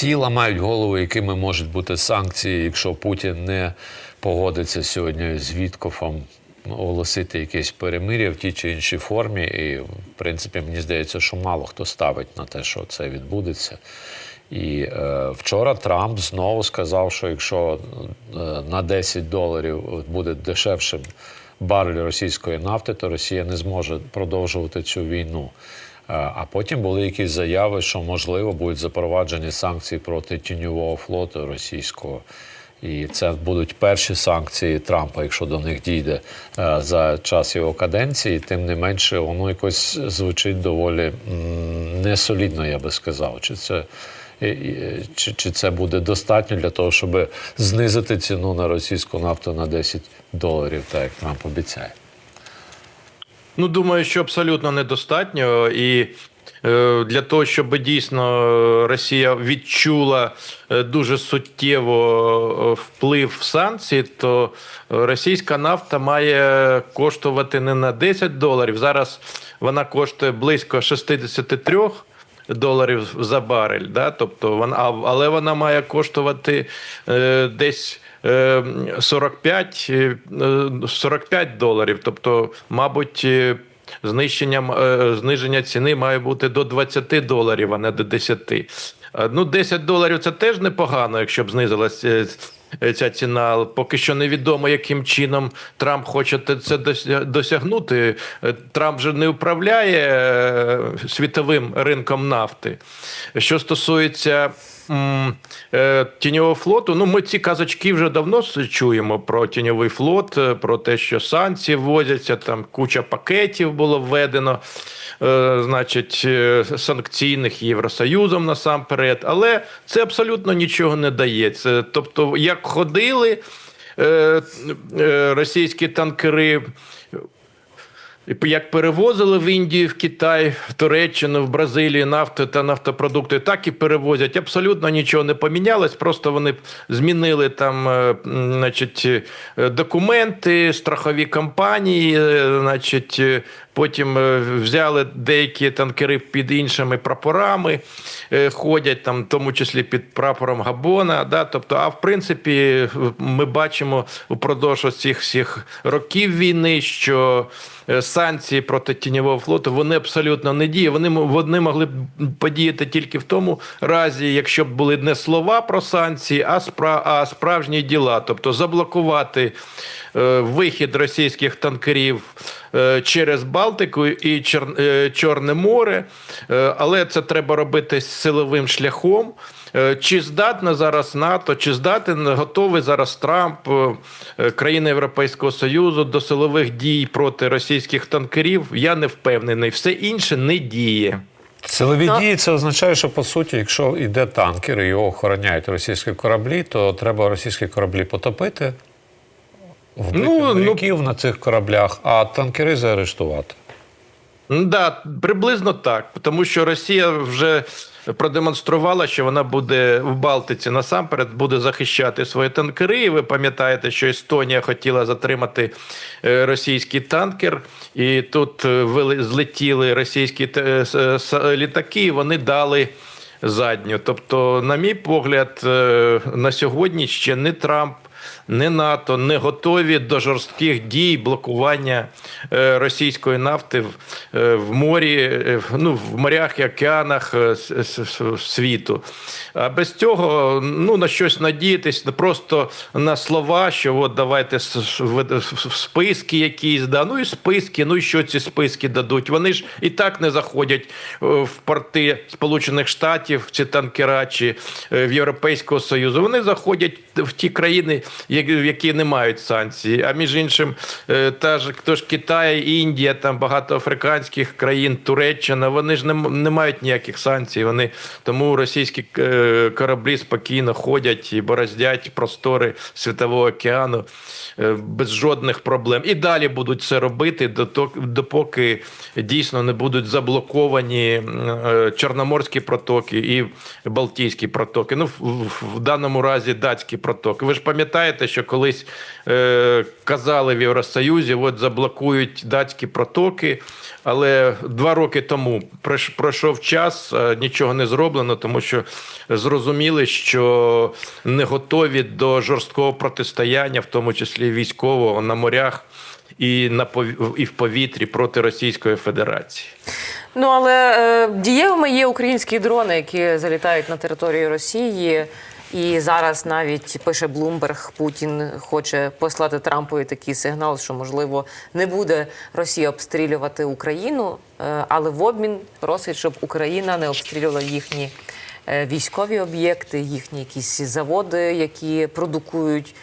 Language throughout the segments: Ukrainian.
Всі ламають голову, якими можуть бути санкції, якщо Путін не погодиться сьогодні з Віткофом оголосити якесь перемир'я в тій чи іншій формі. І, в принципі, мені здається, що мало хто ставить на те, що це відбудеться. І е, вчора Трамп знову сказав, що якщо е, на 10 доларів буде дешевшим барель російської нафти, то Росія не зможе продовжувати цю війну. Е, А потім були якісь заяви, що можливо будуть запроваджені санкції проти тіньового флоту російського. І це будуть перші санкції Трампа, якщо до них дійде е, за час його каденції. Тим не менше, воно якось звучить доволі несолідно, я би сказав. Чи це, чи, чи це буде достатньо для того, щоб знизити ціну на російську нафту на 10 доларів, так як Трамп обіцяє? Ну, думаю, що абсолютно недостатньо. І е, для того, щоб дійсно Росія відчула е, дуже суттєво е, вплив санкцій, то російська нафта має коштувати не на 10 доларів. Зараз вона коштує близько 63 доларів за барель. Да? Тобто вона, але вона має коштувати десь. Е, 45, е, 45 доларів. Тобто, мабуть, е, знищенням, е, зниження ціни має бути до 20 доларів, а не до 10. Е, Ну, 10 доларів це теж непогано, якщо б знизилась е, е, ця ціна. Поки що невідомо, яким чином Трамп хоче це досягнути. Е, Трамп же не управляє е, світовим ринком нафти. Що стосується е, тіньового флоту, ну ми ці казочки вже давно чуємо про тіньовий флот, е, про те, що санкції ввозяться, там куча пакетів було введено, е, значить, е, санкційних Євросоюзом насамперед. Але це абсолютно нічого не дає. Це, тобто, як ходили е, е, російські танкери. Як перевозили в Індію, в Китай, в Туреччину, в Бразилію нафту та нафтопродукти, так і перевозять. Абсолютно нічого не помінялось. Просто вони змінили там, е, значить, е, документи, страхові компанії, е, значить. Потім е, взяли деякі танкери під іншими прапорами, е, ходять там, в тому числі під прапором Габона. Да? Тобто, а в принципі, ми бачимо упродовж цих всіх років війни, що е, санкції проти тіньового флоту вони абсолютно не діють. Вони, вони могли б подіяти тільки в тому разі, якщо б були не слова про санкції, а, спра, а справжні діла, тобто заблокувати е, вихід російських танкерів через Балтику і Чор, е, Чорне море, Е, але це треба робити силовим шляхом. Е, Чи здатна зараз НАТО, чи здатен готовий зараз Трамп, е, е, країни Європейського Союзу до силових дій проти російських танкерів? Я не впевнений. Все інше не діє. Силові Ну, дії це означає, що по суті, якщо йде танкер і його охороняють російські кораблі, то треба російські кораблі потопити, вбити Ну, ну- на цих кораблях, а танкери заарештувати. Да, приблизно так, тому що Росія вже продемонструвала, що вона буде в Балтиці насамперед буде захищати свої танкери. І ви пам'ятаєте, що Естонія хотіла затримати е, російський танкер, і тут е, злетіли російські е, літаки, і вони дали. Задню. Тобто, на мій погляд, на сьогодні ще не Трамп, не НАТО не готові до жорстких дій блокування е, російської нафти в, е, морі, е, ну, в морях і океанах світу. А без цього ну, на щось надіятись, не просто на слова, що от давайте списки якісь, да. ну і списки, ну і що ці списки дадуть? Вони ж і так не заходять в порти Сполучених Штатів, чи танкера, чи в Європейського Союзу. Вони заходять в ті країни, як- які не мають санкцій. А між іншим, е, та ж хто ж Китай, Індія, там багато африканських країн, Туреччина, вони ж не, не мають ніяких санкцій. Вони тому російські е, кораблі спокійно ходять і бороздять простори світового океану е, без жодних проблем. І далі будуть це робити, допоки дійсно не будуть заблоковані Чорноморські протоки і Балтійські протоки. Ну, в, в- в даному разі датські протоки. Ви ж пам'ятаєте. Що колись е, казали в Євросоюзі, от заблокують датські протоки. Але два роки тому пройшов час, нічого не зроблено, тому що зрозуміли, що не готові до жорсткого протистояння, в тому числі військового на морях і на і в повітрі проти Російської Федерації. Ну але е, дієвими є українські дрони, які залітають на територію Росії. І зараз навіть пише Блумберг, Путін хоче послати Трампові такий сигнал, що можливо не буде Росія обстрілювати Україну, е, але в обмін просить, щоб Україна не обстрілювала їхні е, військові об'єкти, їхні якісь заводи, які продукують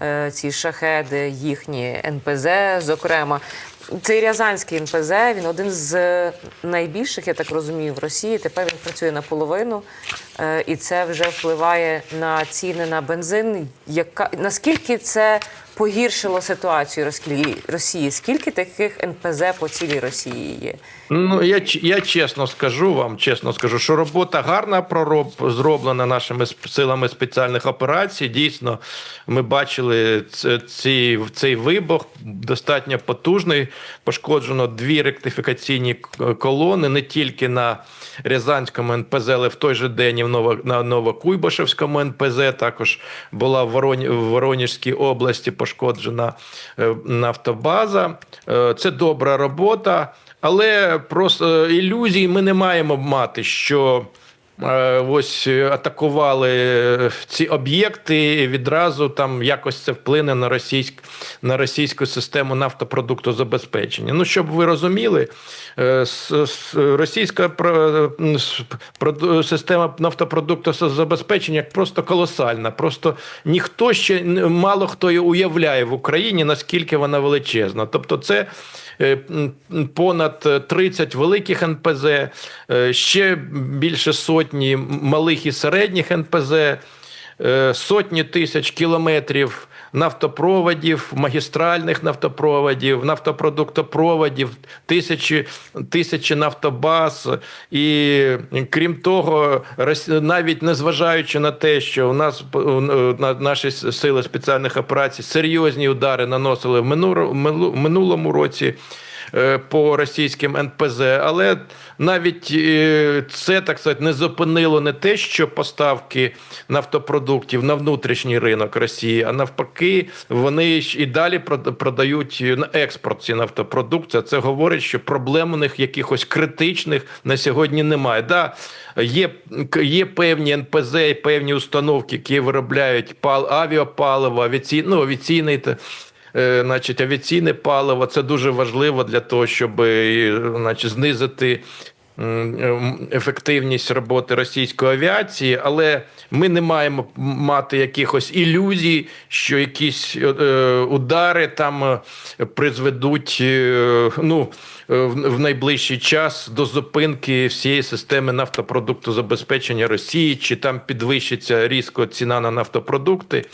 е, ці шахеди, їхні НПЗ, зокрема. Цей Рязанський НПЗ, він один з найбільших, я так розумію, в Росії. Тепер він працює наполовину, і це вже впливає на ціни на бензин. Яка наскільки це погіршило ситуацію Росії? Скільки таких НПЗ по цілій Росії є? Ну я я чесно скажу вам, чесно скажу, що робота гарна пророб зроблена нашими силами спеціальних операцій. Дійсно, ми бачили ці, цей вибух достатньо потужний. Пошкоджено дві ректифікаційні колони не тільки на Рязанському НПЗ, але в той же день і на Новокуйбашевському НПЗ. Також була в, Воронежській області пошкоджена е, нафтобаза. Е, Це добра робота. Але просто ілюзій ми не маємо мати, що е, ось е, атакували е, ці об'єкти, відразу там якось це вплине на російськ, на російську систему нафтопродуктозабезпечення. Ну, щоб ви розуміли, е, російська система нафтопродуктозабезпечення просто колосальна. Просто ніхто ще мало хто і уявляє в Україні, наскільки вона величезна. Тобто, це е, понад 30 великих НПЗ, е, ще більше сотні малих і середніх НПЗ, е, сотні тисяч кілометрів нафтопроводів, магістральних нафтопроводів, нафтопродуктопроводів, тисячі, тисячі нафтобаз. І крім того, навіть незважаючи на те, що у нас е, на наші сили спеціальних операцій серйозні удари наносили в минуло- минуло- минулому році по російським НПЗ, але навіть е, це так сказати не зупинило не те, що поставки нафтопродуктів на внутрішній ринок Росії, а навпаки, вони і далі продають на експорт ці нафтопродукти. Це говорить, що проблем у них якихось критичних на сьогодні немає. Да, є, є певні НПЗ, і певні установки, які виробляють пал авіапаливо, авіацій, ну, авіаційний е, значить, авіаційне паливо. Це дуже важливо для того, щоб е, значить, знизити ем, ефективність роботи російської авіації, але ми не маємо мати якихось ілюзій, що якісь е, удари там е, призведуть е, ну, е, в найближчий час до зупинки всієї системи нафтопродуктозабезпечення Росії, чи там підвищиться різко ціна на нафтопродукти.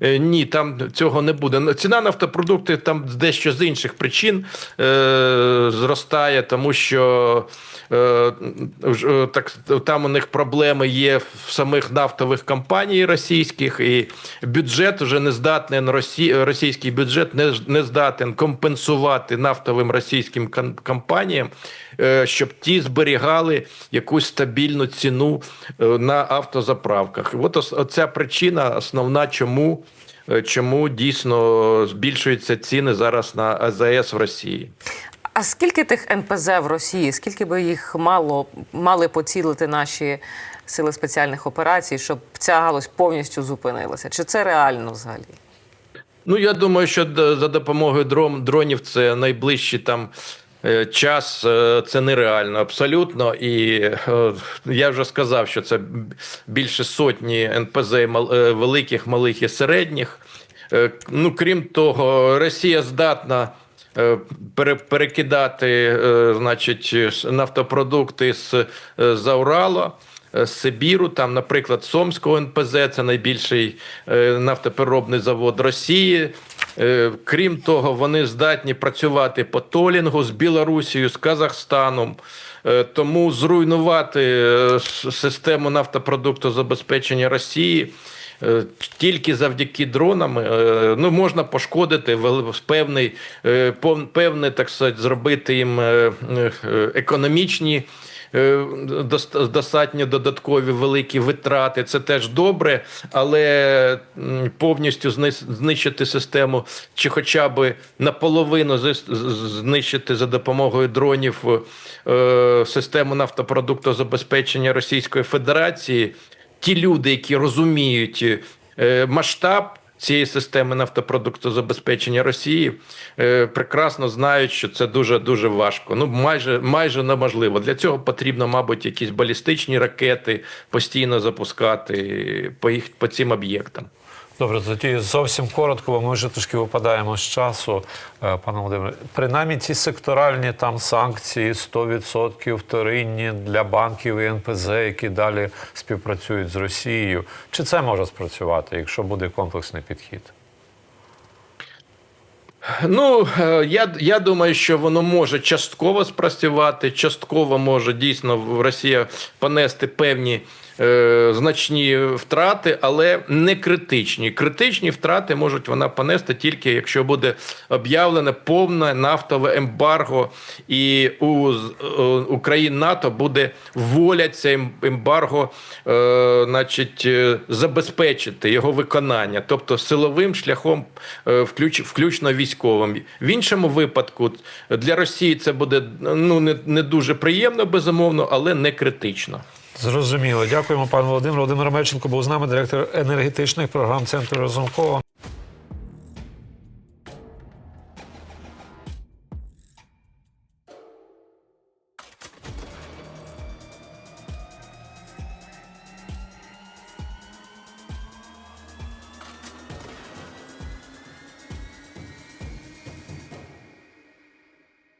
Е, Ні, там цього не буде. Ну, Ціна нафтопродукти там дещо з інших причин е, зростає, тому що е, е, так, там у них проблеми є в самих нафтових компаній російських, і бюджет вже не здатний Росі, російський бюджет не, не здатен компенсувати нафтовим російським ком- компаніям, е, щоб ті зберігали якусь стабільну ціну е, на автозаправках. От оця причина основна, чому. Е, Чому дійсно збільшуються ціни зараз на АЗС в Росії? А скільки тих НПЗ в Росії? Скільки би їх мало мали поцілити наші сили спеціальних операцій, щоб ця галузь повністю зупинилася? Чи це реально взагалі? Ну я думаю, що за допомогою дрон, дронів це найближчий там. Е, Час е, це нереально абсолютно, і е, я вже сказав, що це більше сотні НПЗ великих, малих і середніх. Ну крім того, Росія здатна перекидати, значить, нафтопродукти з за Сибіру, там, наприклад, Сомського НПЗ, це найбільший нафтопереробний завод Росії. Е, Крім того, вони здатні працювати по толінгу з Білорусією, з Казахстаном. Е, Тому зруйнувати е, систему нафтопродуктозабезпечення Росії тільки завдяки дронам ну, можна пошкодити певний, певне, так сказати, зробити їм економічні. Е, дос- Достатньо додаткові великі витрати, це теж добре, але повністю знищити систему, чи хоча б наполовину знищити за допомогою дронів е, систему нафтопродуктозабезпечення Російської Федерації. Ті люди, які розуміють е, масштаб цієї системи нафтопродуктозабезпечення Росії, е, прекрасно знають, що це дуже дуже важко. Ну майже майже неможливо. Для цього потрібно, мабуть, якісь балістичні ракети постійно запускати по їх по цим об'єктам. Добре, тоді зовсім коротко, бо ми вже трошки випадаємо з часу, Е, пане Володимире. Принаймні ці секторальні там санкції 100% вторинні для банків і НПЗ, які далі співпрацюють з Росією. Чи це може спрацювати, якщо буде комплексний підхід? Ну е, я, я думаю, що воно може частково спрацювати, частково може дійсно Росія понести певні е, значні втрати, але не критичні. Критичні втрати можуть вона понести тільки якщо буде об'явлене повне нафтове ембарго, і у, е, у НАТО буде воля це ем- ембарго, е, значить, забезпечити його виконання, тобто силовим шляхом, включ, включно військовим. В іншому випадку для Росії це буде ну не, не дуже приємно, безумовно, але не критично. Зрозуміло. Дякуємо, пане Володимир. Володимир Мельченко був з нами, директор енергетичних програм Центру Разумкова.